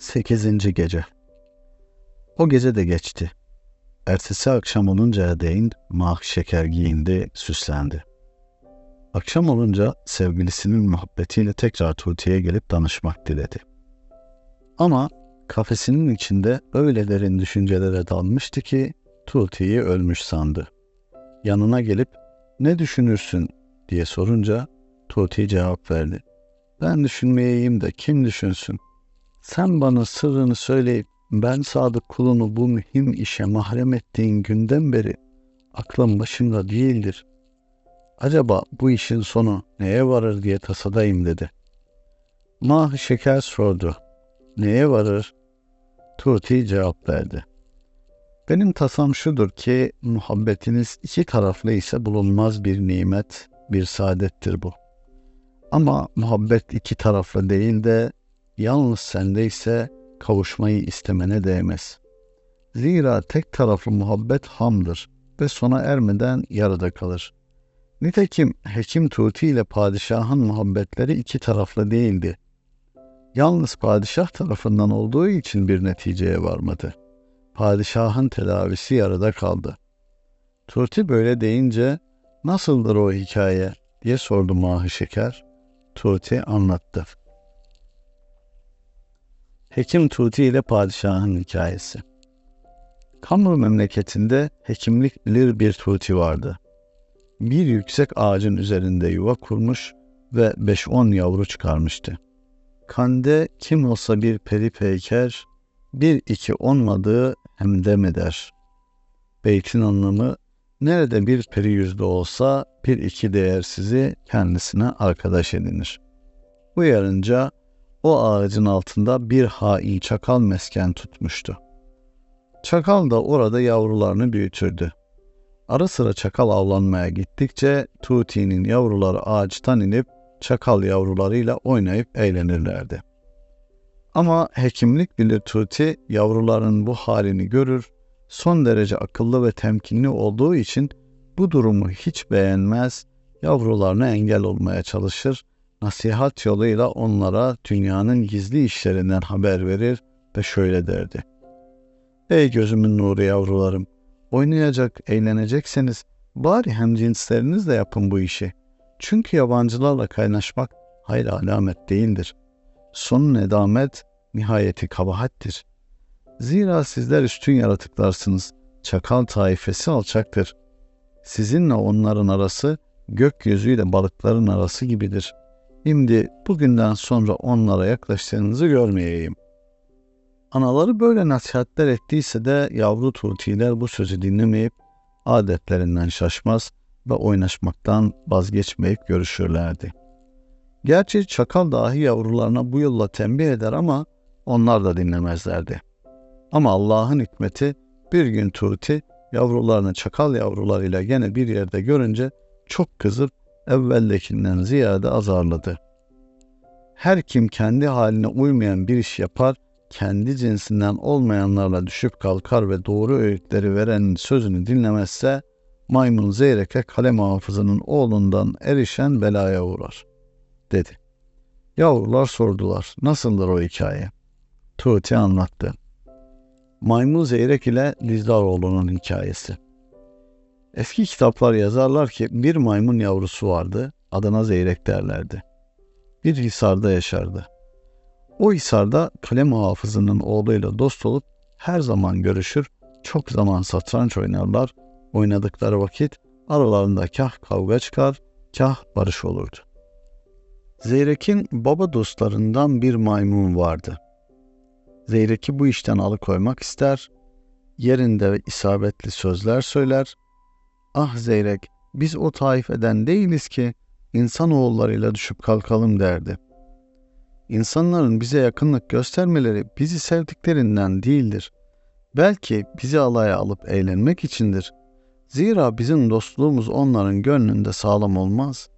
8. Gece O gece de geçti. Ertesi akşam oluncaya değin mah şeker giyindi, süslendi. Akşam olunca sevgilisinin muhabbetiyle tekrar Tuti'ye gelip danışmak diledi. Ama kafesinin içinde öyle derin düşüncelere dalmıştı ki Tuti'yi ölmüş sandı. Yanına gelip ne düşünürsün diye sorunca Tuti cevap verdi. Ben düşünmeyeyim de kim düşünsün? Sen bana sırrını söyleyip ben sadık kulunu bu mühim işe mahrem ettiğin günden beri aklım başımda değildir. Acaba bu işin sonu neye varır diye tasadayım dedi. Mah şeker sordu. Neye varır? Tuti cevap verdi. Benim tasam şudur ki muhabbetiniz iki taraflı ise bulunmaz bir nimet, bir saadettir bu. Ama muhabbet iki taraflı değil de yalnız sende ise kavuşmayı istemene değmez. Zira tek taraflı muhabbet hamdır ve sona ermeden yarıda kalır. Nitekim Hekim Tuti ile padişahın muhabbetleri iki taraflı değildi. Yalnız padişah tarafından olduğu için bir neticeye varmadı. Padişahın tedavisi yarıda kaldı. Tuti böyle deyince nasıldır o hikaye diye sordu Mahı Şeker. Tuti anlattı. Hekim Tuti ile padişahın hikayesi. Kamur memleketinde hekimlik bilir bir Tuti vardı. Bir yüksek ağacın üzerinde yuva kurmuş ve 5-10 yavru çıkarmıştı. Kande kim olsa bir peri peyker, bir iki olmadığı hem demeder. Beytin anlamı nerede bir peri yüzde olsa bir iki değersizi kendisine arkadaş edinir. Uyarınca o ağacın altında bir hain çakal mesken tutmuştu. Çakal da orada yavrularını büyütürdü. Ara sıra çakal avlanmaya gittikçe Tuti'nin yavruları ağaçtan inip çakal yavrularıyla oynayıp eğlenirlerdi. Ama hekimlik bilir Tuti yavruların bu halini görür, son derece akıllı ve temkinli olduğu için bu durumu hiç beğenmez, yavrularına engel olmaya çalışır nasihat yoluyla onlara dünyanın gizli işlerinden haber verir ve şöyle derdi. Ey gözümün nuru yavrularım, oynayacak, eğlenecekseniz bari hem cinslerinizle yapın bu işi. Çünkü yabancılarla kaynaşmak hayır alamet değildir. Son nedamet, nihayeti kabahattir. Zira sizler üstün yaratıklarsınız. Çakal taifesi alçaktır. Sizinle onların arası gökyüzüyle balıkların arası gibidir. Şimdi bugünden sonra onlara yaklaştığınızı görmeyeyim. Anaları böyle nasihatler ettiyse de yavru turtiler bu sözü dinlemeyip adetlerinden şaşmaz ve oynaşmaktan vazgeçmeyip görüşürlerdi. Gerçi çakal dahi yavrularına bu yolla tembih eder ama onlar da dinlemezlerdi. Ama Allah'ın hikmeti bir gün Turti yavrularını çakal yavrularıyla gene bir yerde görünce çok kızıp evveldekinden ziyade azarladı. Her kim kendi haline uymayan bir iş yapar, kendi cinsinden olmayanlarla düşüp kalkar ve doğru öğütleri verenin sözünü dinlemezse, maymun Zeyrek'e kalem hafızının oğlundan erişen belaya uğrar, dedi. Yavrular sordular, nasıldır o hikaye? Tuğti anlattı. Maymun Zeyrek ile Dizdaroğlu'nun hikayesi. Eski kitaplar yazarlar ki bir maymun yavrusu vardı, adına Zeyrek derlerdi. Bir hisarda yaşardı. O hisarda kalem hafızının oğluyla dost olup her zaman görüşür, çok zaman satranç oynarlar, oynadıkları vakit aralarında kah kavga çıkar, kah barış olurdu. Zeyrek'in baba dostlarından bir maymun vardı. Zeyrek'i bu işten alıkoymak ister, yerinde isabetli sözler söyler, Ah Zeyrek, biz o taifeden değiliz ki insanoğullarıyla düşüp kalkalım derdi. İnsanların bize yakınlık göstermeleri bizi sevdiklerinden değildir. Belki bizi alaya alıp eğlenmek içindir. Zira bizim dostluğumuz onların gönlünde sağlam olmaz.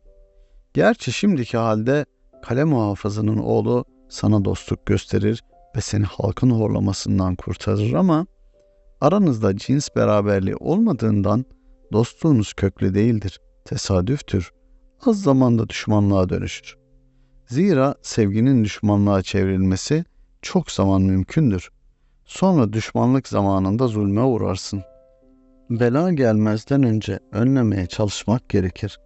Gerçi şimdiki halde kale muhafızının oğlu sana dostluk gösterir ve seni halkın horlamasından kurtarır ama aranızda cins beraberliği olmadığından Dostluğunuz köklü değildir, tesadüftür. Az zamanda düşmanlığa dönüşür. Zira sevginin düşmanlığa çevrilmesi çok zaman mümkündür. Sonra düşmanlık zamanında zulme uğrarsın. Bela gelmezden önce önlemeye çalışmak gerekir.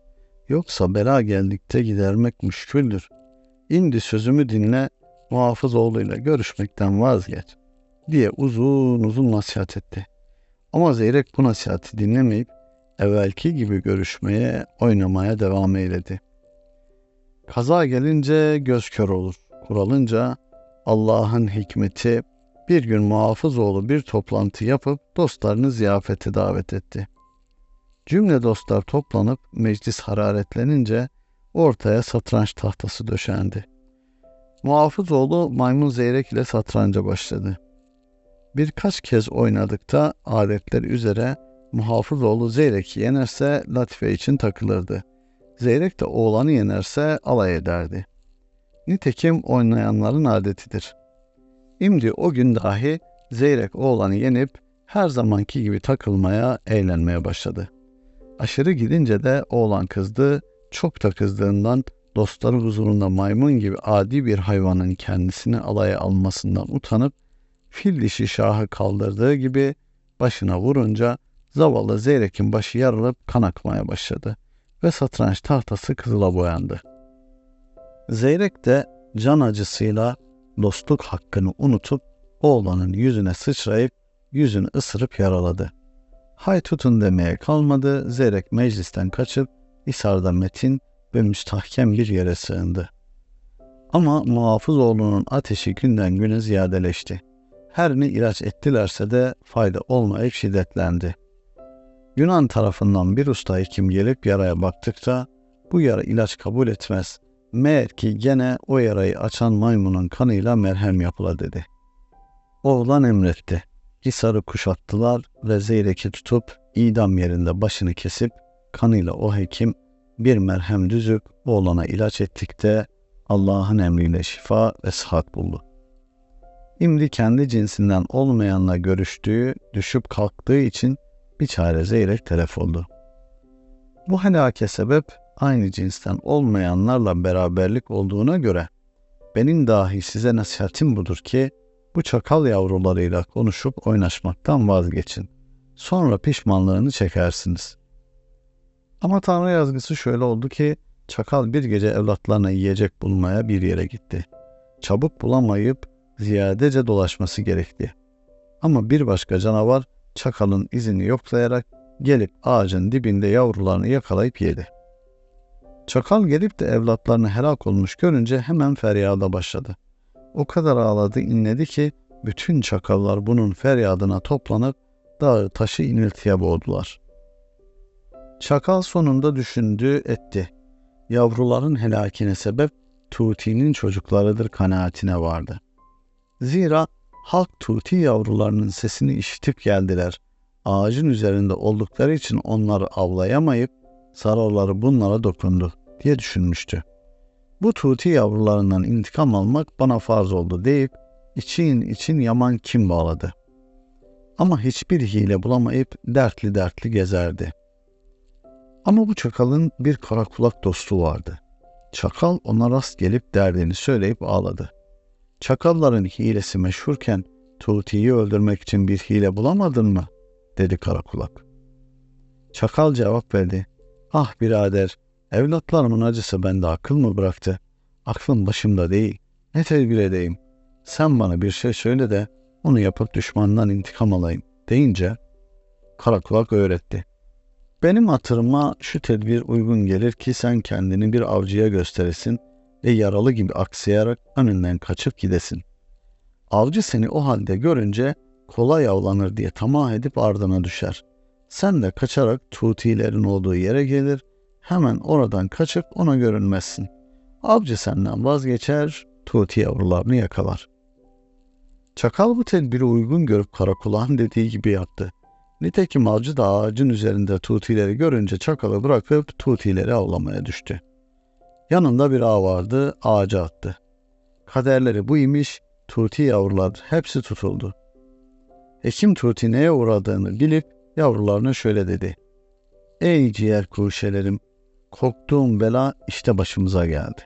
Yoksa bela geldikte gidermek müşküldür. İndi sözümü dinle, muhafız oğluyla görüşmekten vazgeç diye uzun uzun nasihat etti. Ama Zeyrek bu nasihati dinlemeyip evvelki gibi görüşmeye, oynamaya devam eyledi. Kaza gelince göz kör olur. Kuralınca Allah'ın hikmeti bir gün muhafız oğlu bir toplantı yapıp dostlarını ziyafete davet etti. Cümle dostlar toplanıp meclis hararetlenince ortaya satranç tahtası döşendi. Muhafız oğlu maymun zeyrek ile satranca başladı. Birkaç kez oynadıkta aletler üzere muhafız oğlu Zeyrek'i yenerse Latife için takılırdı. Zeyrek de oğlanı yenerse alay ederdi. Nitekim oynayanların adetidir. Şimdi o gün dahi Zeyrek oğlanı yenip her zamanki gibi takılmaya, eğlenmeye başladı. Aşırı gidince de oğlan kızdı, çok da kızdığından dostları huzurunda maymun gibi adi bir hayvanın kendisini alaya almasından utanıp fil dişi şahı kaldırdığı gibi başına vurunca zavallı Zeyrek'in başı yarılıp kan akmaya başladı ve satranç tahtası kızıla boyandı. Zeyrek de can acısıyla dostluk hakkını unutup oğlanın yüzüne sıçrayıp yüzünü ısırıp yaraladı. Hay tutun demeye kalmadı, Zeyrek meclisten kaçıp İsar'da metin ve müstahkem bir yere sığındı. Ama muhafız oğlunun ateşi günden güne ziyadeleşti. Her ne ilaç ettilerse de fayda olmayıp şiddetlendi. Yunan tarafından bir usta hekim gelip yaraya baktıkça bu yara ilaç kabul etmez. Meğer ki gene o yarayı açan maymunun kanıyla merhem yapıla dedi. Oğlan emretti. Hisarı kuşattılar ve Zeyrek'i tutup idam yerinde başını kesip kanıyla o hekim bir merhem düzüp oğlana ilaç ettikte Allah'ın emriyle şifa ve sıhhat buldu. Şimdi kendi cinsinden olmayanla görüştüğü, düşüp kalktığı için bir çare Zeyrek telef oldu. Bu helake sebep aynı cinsten olmayanlarla beraberlik olduğuna göre benim dahi size nasihatim budur ki bu çakal yavrularıyla konuşup oynaşmaktan vazgeçin. Sonra pişmanlığını çekersiniz. Ama Tanrı yazgısı şöyle oldu ki çakal bir gece evlatlarına yiyecek bulmaya bir yere gitti. Çabuk bulamayıp ziyadece dolaşması gerekti. Ama bir başka canavar çakalın izini yoklayarak gelip ağacın dibinde yavrularını yakalayıp yedi. Çakal gelip de evlatlarını helak olmuş görünce hemen feryada başladı. O kadar ağladı inledi ki bütün çakallar bunun feryadına toplanıp dağı taşı iniltiye boğdular. Çakal sonunda düşündü etti. Yavruların helakine sebep Tuti'nin çocuklarıdır kanaatine vardı. Zira halk Tuti yavrularının sesini işitip geldiler. Ağacın üzerinde oldukları için onları avlayamayıp sarıları bunlara dokundu diye düşünmüştü. Bu Tuti yavrularından intikam almak bana farz oldu deyip için için yaman kim bağladı. Ama hiçbir hile bulamayıp dertli dertli gezerdi. Ama bu çakalın bir kara kulak dostu vardı. Çakal ona rast gelip derdini söyleyip ağladı. Çakalların hilesi meşhurken Tuti'yi öldürmek için bir hile bulamadın mı? dedi karakulak. Çakal cevap verdi. Ah birader, evlatlarımın acısı bende akıl mı bıraktı? Aklım başımda değil. Ne tedbir edeyim? Sen bana bir şey söyle de onu yapıp düşmandan intikam alayım deyince karakulak öğretti. Benim hatırıma şu tedbir uygun gelir ki sen kendini bir avcıya gösteresin ve yaralı gibi aksayarak önünden kaçıp gidesin. Avcı seni o halde görünce kolay avlanır diye tamah edip ardına düşer. Sen de kaçarak tutilerin olduğu yere gelir, hemen oradan kaçıp ona görünmezsin. Avcı senden vazgeçer, tuti yavrularını yakalar. Çakal bu tedbiri uygun görüp karakulağın dediği gibi yaptı. Nitekim avcı da ağacın üzerinde tutileri görünce çakalı bırakıp tutileri avlamaya düştü. Yanında bir ağ vardı, ağaca attı. Kaderleri bu imiş, tuti yavrular hepsi tutuldu. Hekim tuti neye uğradığını bilip yavrularına şöyle dedi. Ey ciğer kuşelerim, korktuğum bela işte başımıza geldi.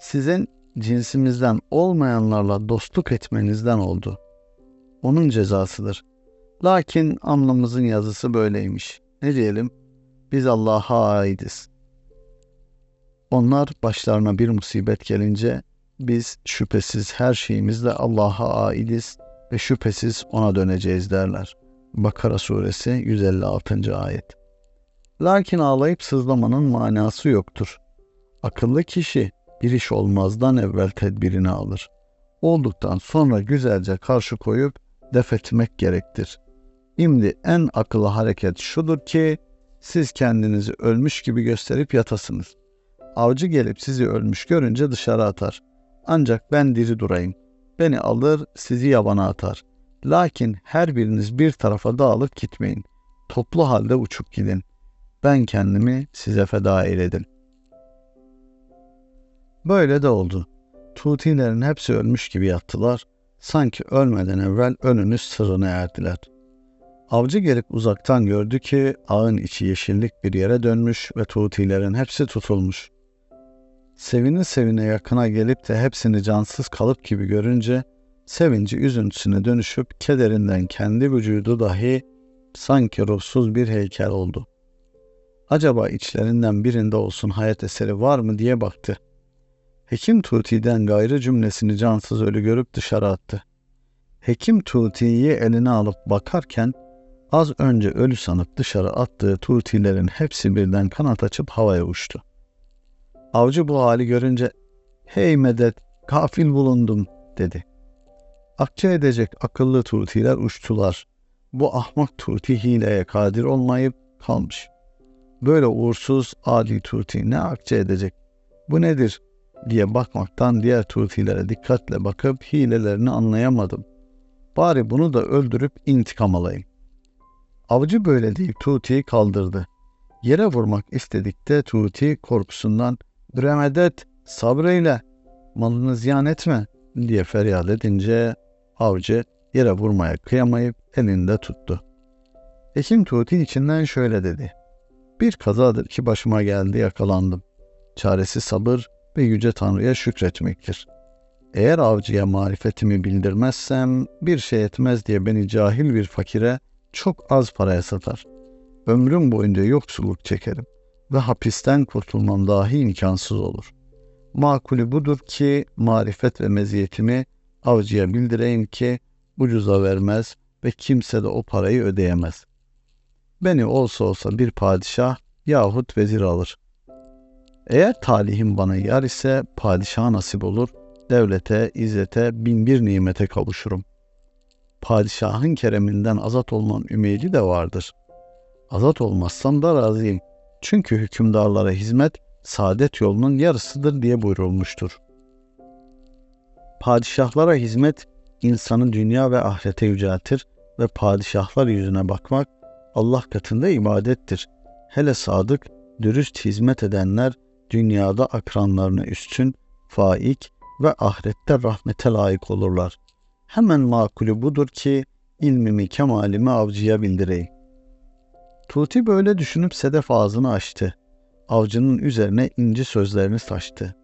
Sizin cinsimizden olmayanlarla dostluk etmenizden oldu. Onun cezasıdır. Lakin alnımızın yazısı böyleymiş. Ne diyelim? Biz Allah'a aidiz. Onlar başlarına bir musibet gelince biz şüphesiz her şeyimizle Allah'a aidiz ve şüphesiz ona döneceğiz derler. Bakara suresi 156. ayet. Lakin ağlayıp sızlamanın manası yoktur. Akıllı kişi bir iş olmazdan evvel tedbirini alır. Olduktan sonra güzelce karşı koyup def etmek gerektir. Şimdi en akıllı hareket şudur ki siz kendinizi ölmüş gibi gösterip yatasınız. Avcı gelip sizi ölmüş görünce dışarı atar. Ancak ben diri durayım. Beni alır, sizi yabana atar. Lakin her biriniz bir tarafa dağılıp gitmeyin. Toplu halde uçup gidin. Ben kendimi size feda eyledim. Böyle de oldu. Tutilerin hepsi ölmüş gibi yattılar. Sanki ölmeden evvel önünü sırrına erdiler. Avcı gelip uzaktan gördü ki ağın içi yeşillik bir yere dönmüş ve tutilerin hepsi tutulmuş. Sevini sevine yakına gelip de hepsini cansız kalıp gibi görünce sevinci üzüntüsüne dönüşüp kederinden kendi vücudu dahi sanki ruhsuz bir heykel oldu. Acaba içlerinden birinde olsun hayat eseri var mı diye baktı. Hekim Tuti'den gayrı cümlesini cansız ölü görüp dışarı attı. Hekim Tuti'yi eline alıp bakarken az önce ölü sanıp dışarı attığı Tuti'lerin hepsi birden kanat açıp havaya uçtu. Avcı bu hali görünce hey medet kafil bulundum dedi. Akça edecek akıllı Tutiler uçtular. Bu ahmak Tuti hileye kadir olmayıp kalmış. Böyle uğursuz adi Tuti ne akça edecek? Bu nedir? diye bakmaktan diğer Tutilere dikkatle bakıp hilelerini anlayamadım. Bari bunu da öldürüp intikam alayım. Avcı böyle deyip Tuti'yi kaldırdı. Yere vurmak istedikte Tuti korkusundan Bremedet sabreyle malını ziyan etme diye feryat edince avcı yere vurmaya kıyamayıp elinde tuttu. Hekim Tuti içinden şöyle dedi. Bir kazadır ki başıma geldi yakalandım. Çaresi sabır ve Yüce Tanrı'ya şükretmektir. Eğer avcıya marifetimi bildirmezsem bir şey etmez diye beni cahil bir fakire çok az paraya satar. Ömrüm boyunca yoksulluk çekerim ve hapisten kurtulmam dahi imkansız olur. Makulü budur ki marifet ve meziyetimi avcıya bildireyim ki ucuza vermez ve kimse de o parayı ödeyemez. Beni olsa olsa bir padişah yahut vezir alır. Eğer talihim bana yar ise padişaha nasip olur, devlete, izzete, bin bir nimete kavuşurum. Padişahın kereminden azat olmam ümidi de vardır. Azat olmazsam da razıyım. Çünkü hükümdarlara hizmet saadet yolunun yarısıdır diye buyurulmuştur. Padişahlara hizmet insanı dünya ve ahirete yüceltir ve padişahlar yüzüne bakmak Allah katında ibadettir. Hele sadık, dürüst hizmet edenler dünyada akranlarına üstün, faik ve ahirette rahmete layık olurlar. Hemen makulü budur ki ilmimi kemalimi avcıya bildireyim. Tuti böyle düşünüp sedef ağzını açtı. Avcının üzerine inci sözlerini saçtı.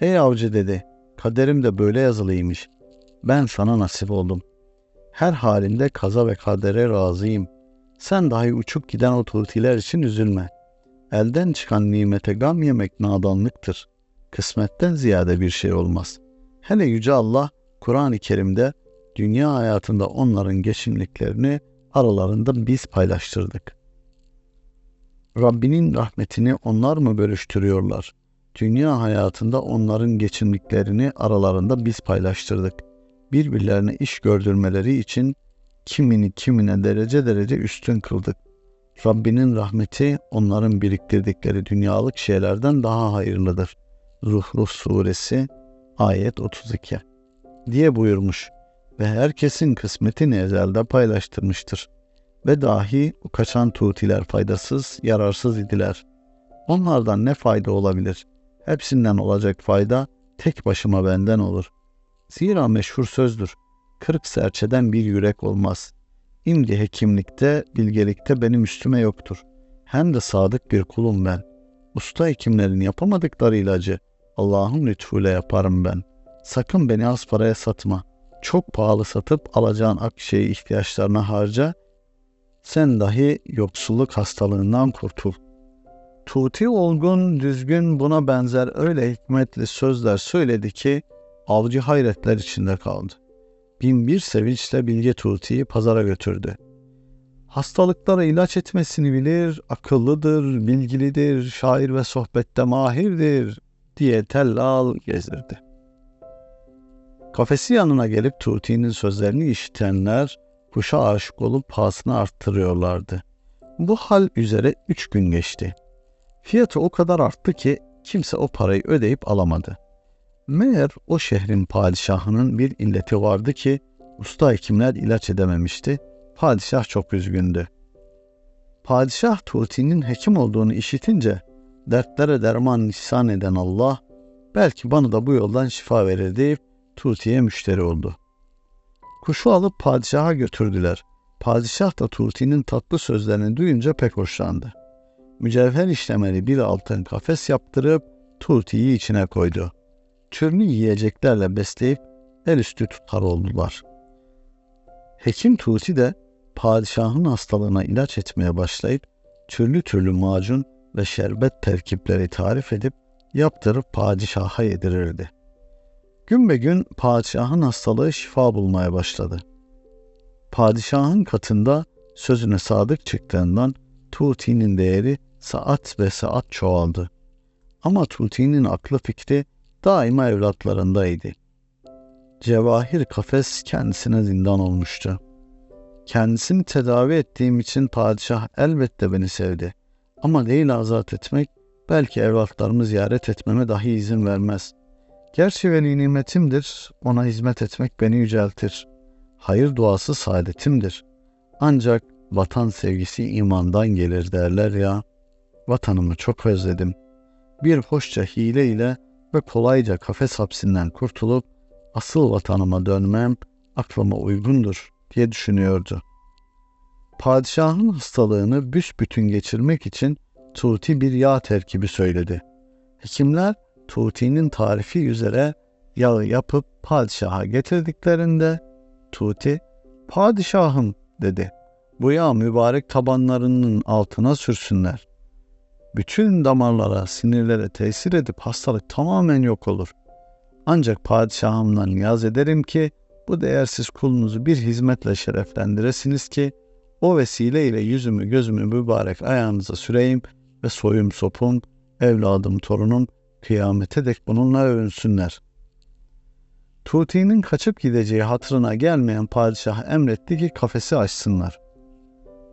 Ey avcı dedi, kaderim de böyle yazılıymış. Ben sana nasip oldum. Her halinde kaza ve kadere razıyım. Sen dahi uçup giden o tutiler için üzülme. Elden çıkan nimete gam yemek nadanlıktır. Kısmetten ziyade bir şey olmaz. Hele Yüce Allah Kur'an-ı Kerim'de dünya hayatında onların geçimliklerini aralarında biz paylaştırdık. Rabbinin rahmetini onlar mı bölüştürüyorlar? Dünya hayatında onların geçimliklerini aralarında biz paylaştırdık. Birbirlerine iş gördürmeleri için kimini kimine derece derece üstün kıldık. Rabbinin rahmeti onların biriktirdikleri dünyalık şeylerden daha hayırlıdır. Zuhruf suresi ayet 32 diye buyurmuş ve herkesin kısmetini ezelde paylaştırmıştır. Ve dahi kaçan tutiler faydasız, yararsız idiler. Onlardan ne fayda olabilir? Hepsinden olacak fayda tek başıma benden olur. Zira meşhur sözdür. Kırk serçeden bir yürek olmaz. İmdi hekimlikte, bilgelikte benim üstüme yoktur. Hem de sadık bir kulum ben. Usta hekimlerin yapamadıkları ilacı Allah'ın lütfuyla yaparım ben. Sakın beni az paraya satma. Çok pahalı satıp alacağın ak şeyi ihtiyaçlarına harca. Sen dahi yoksulluk hastalığından kurtul. Tuti olgun, düzgün buna benzer öyle hikmetli sözler söyledi ki avcı hayretler içinde kaldı. Bin bir sevinçle Bilge Tuti'yi pazara götürdü. Hastalıklara ilaç etmesini bilir, akıllıdır, bilgilidir, şair ve sohbette mahirdir diye tellal gezdirdi. Kafesi yanına gelip Tuti'nin sözlerini işitenler kuşa aşık olup pahasını arttırıyorlardı. Bu hal üzere üç gün geçti. Fiyatı o kadar arttı ki kimse o parayı ödeyip alamadı. Meğer o şehrin padişahının bir illeti vardı ki usta hekimler ilaç edememişti. Padişah çok üzgündü. Padişah Tuti'nin hekim olduğunu işitince dertlere derman ihsan eden Allah belki bana da bu yoldan şifa verir deyip Tuti'ye müşteri oldu. Kuşu alıp padişaha götürdüler. Padişah da Tuti'nin tatlı sözlerini duyunca pek hoşlandı. Mücevher işlemeli bir altın kafes yaptırıp Tuti'yi içine koydu. Türlü yiyeceklerle besleyip el üstü tutar oldular. Hekim Tuti de padişahın hastalığına ilaç etmeye başlayıp türlü türlü macun ve şerbet terkipleri tarif edip yaptırıp padişaha yedirirdi. Gün be gün padişahın hastalığı şifa bulmaya başladı. Padişahın katında sözüne sadık çıktığından Tuti'nin değeri saat ve saat çoğaldı. Ama Tuti'nin aklı fikri daima evlatlarındaydı. Cevahir kafes kendisine zindan olmuştu. Kendisini tedavi ettiğim için padişah elbette beni sevdi. Ama değil azat etmek, belki evlatlarımı ziyaret etmeme dahi izin vermez. Gerçi veli nimetimdir, ona hizmet etmek beni yüceltir. Hayır duası saadetimdir. Ancak vatan sevgisi imandan gelir derler ya. Vatanımı çok özledim. Bir hoşça hile ile ve kolayca kafes hapsinden kurtulup asıl vatanıma dönmem aklıma uygundur diye düşünüyordu. Padişahın hastalığını büsbütün geçirmek için Tuti bir yağ terkibi söyledi. Hekimler Tuti'nin tarifi üzere yağı yapıp padişaha getirdiklerinde Tuti, padişahım dedi. Bu yağ mübarek tabanlarının altına sürsünler. Bütün damarlara, sinirlere tesir edip hastalık tamamen yok olur. Ancak padişahımdan niyaz ederim ki bu değersiz kulunuzu bir hizmetle şereflendiresiniz ki o vesileyle yüzümü gözümü mübarek ayağınıza süreyim ve soyum sopum, evladım torunum kıyamete dek bununla övünsünler. Tuti'nin kaçıp gideceği hatırına gelmeyen padişah emretti ki kafesi açsınlar.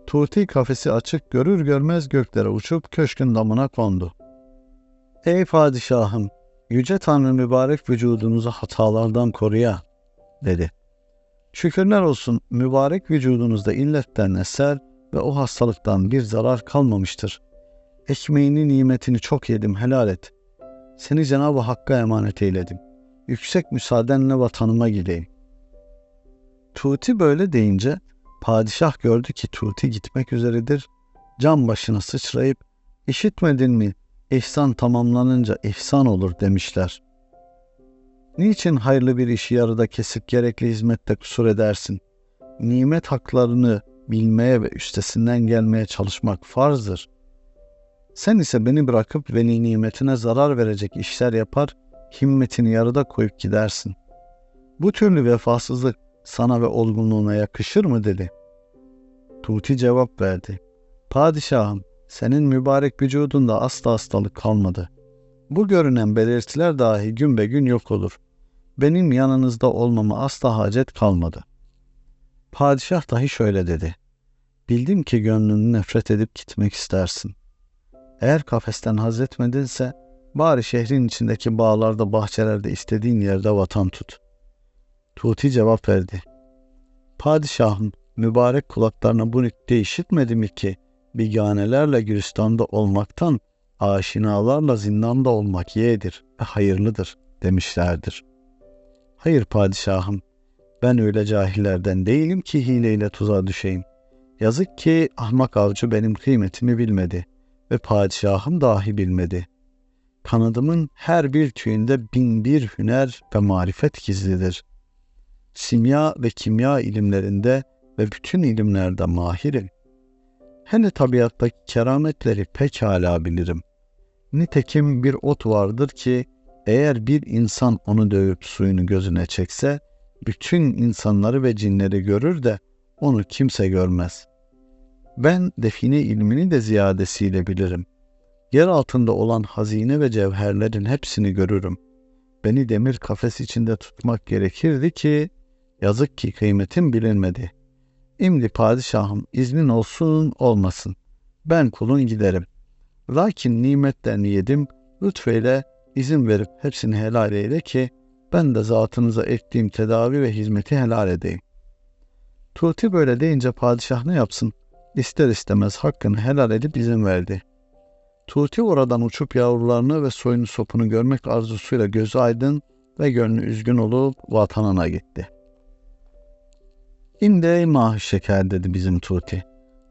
Tuti kafesi açık görür görmez göklere uçup köşkün damına kondu. Ey padişahım, yüce Tanrı mübarek vücudunuzu hatalardan koruya, dedi. Şükürler olsun mübarek vücudunuzda illetten eser ve o hastalıktan bir zarar kalmamıştır. Ekmeğini nimetini çok yedim helal et. Seni Cenab-ı Hakk'a emanet eyledim. Yüksek müsaadenle vatanıma gideyim. Tuti böyle deyince padişah gördü ki Tuti gitmek üzeredir. Cam başına sıçrayıp işitmedin mi ihsan tamamlanınca ihsan olur demişler. Niçin hayırlı bir işi yarıda kesip gerekli hizmette kusur edersin? Nimet haklarını bilmeye ve üstesinden gelmeye çalışmak farzdır. Sen ise beni bırakıp veli nimetine zarar verecek işler yapar, himmetini yarıda koyup gidersin. Bu türlü vefasızlık sana ve olgunluğuna yakışır mı dedi. Tuti cevap verdi. Padişahım, senin mübarek vücudunda asla hastalık kalmadı. Bu görünen belirtiler dahi gün be gün yok olur. Benim yanınızda olmama asla hacet kalmadı. Padişah dahi şöyle dedi. Bildim ki gönlünü nefret edip gitmek istersin. Eğer kafesten haz etmedinse bari şehrin içindeki bağlarda, bahçelerde istediğin yerde vatan tut. Tuti cevap verdi. Padişahım mübarek kulaklarına bu nükte işitmedi mi ki biganelerle Gülistan'da olmaktan aşinalarla zindanda olmak yeğdir ve hayırlıdır demişlerdir. Hayır padişahım, ben öyle cahillerden değilim ki hileyle tuzağa düşeyim. Yazık ki ahmak avcı benim kıymetimi bilmedi ve padişahım dahi bilmedi. Kanadımın her bir tüyünde bin bir hüner ve marifet gizlidir. Simya ve kimya ilimlerinde ve bütün ilimlerde mahirim. Hele tabiattaki kerametleri pekala bilirim. Nitekim bir ot vardır ki eğer bir insan onu dövüp suyunu gözüne çekse bütün insanları ve cinleri görür de onu kimse görmez. Ben define ilmini de ziyadesiyle bilirim. Yer altında olan hazine ve cevherlerin hepsini görürüm. Beni demir kafes içinde tutmak gerekirdi ki yazık ki kıymetim bilinmedi. İmdi padişahım iznin olsun olmasın. Ben kulun giderim. Lakin nimetten yedim, lütfeyle izin verip hepsini helal eyle ki ben de zatınıza ettiğim tedavi ve hizmeti helal edeyim. Tuti böyle deyince padişah ne yapsın? İster istemez hakkını helal edip izin verdi. Tuti oradan uçup yavrularını ve soyunu sopunu görmek arzusuyla gözü aydın ve gönlü üzgün olup vatanına gitti. İndi mah şeker dedi bizim Tuti.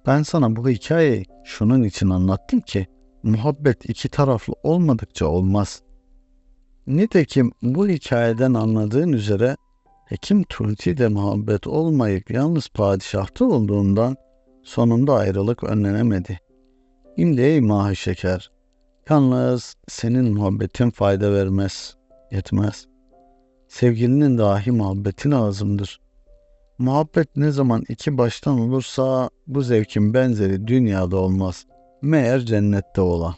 Ben sana bu hikayeyi şunun için anlattım ki muhabbet iki taraflı olmadıkça olmaz. Nitekim bu hikayeden anladığın üzere Hekim Tuti de muhabbet olmayıp yalnız padişahta olduğundan sonunda ayrılık önlenemedi. İmdi ey mahi şeker, yalnız senin muhabbetin fayda vermez, yetmez. Sevgilinin dahi muhabbeti lazımdır. Muhabbet ne zaman iki baştan olursa bu zevkin benzeri dünyada olmaz. Meğer cennette olan.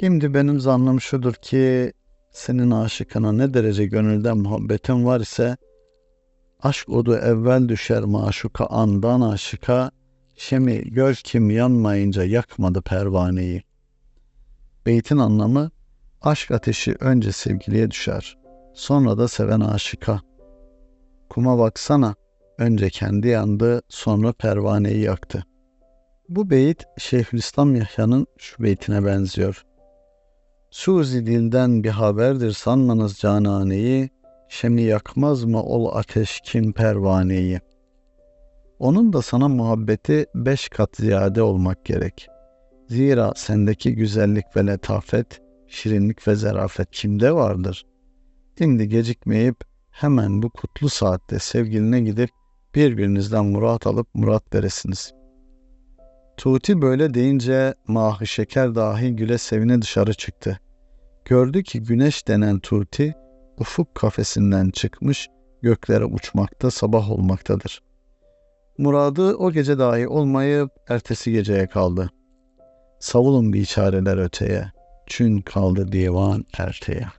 Şimdi benim zannım şudur ki senin aşıkına ne derece gönülden muhabbetin var ise aşk odu evvel düşer maşuka andan aşıka şemi gör kim yanmayınca yakmadı pervaneyi. Beytin anlamı aşk ateşi önce sevgiliye düşer sonra da seven aşıka. Kuma baksana önce kendi yandı sonra pervaneyi yaktı. Bu beyit Şeyhülislam Yahya'nın şu beytine benziyor. Suzi dilden bir haberdir sanmanız cananeyi, şemi yakmaz mı ol ateş kim pervaneyi. Onun da sana muhabbeti beş kat ziyade olmak gerek. Zira sendeki güzellik ve letafet, şirinlik ve zarafet kimde vardır? Şimdi gecikmeyip hemen bu kutlu saatte sevgiline gidip birbirinizden murat alıp murat veresiniz.'' Tuti böyle deyince mahı şeker dahi güle sevine dışarı çıktı. Gördü ki güneş denen Tuti ufuk kafesinden çıkmış göklere uçmakta sabah olmaktadır. Muradı o gece dahi olmayıp ertesi geceye kaldı. Savulun bir çareler öteye, çün kaldı divan erteye.''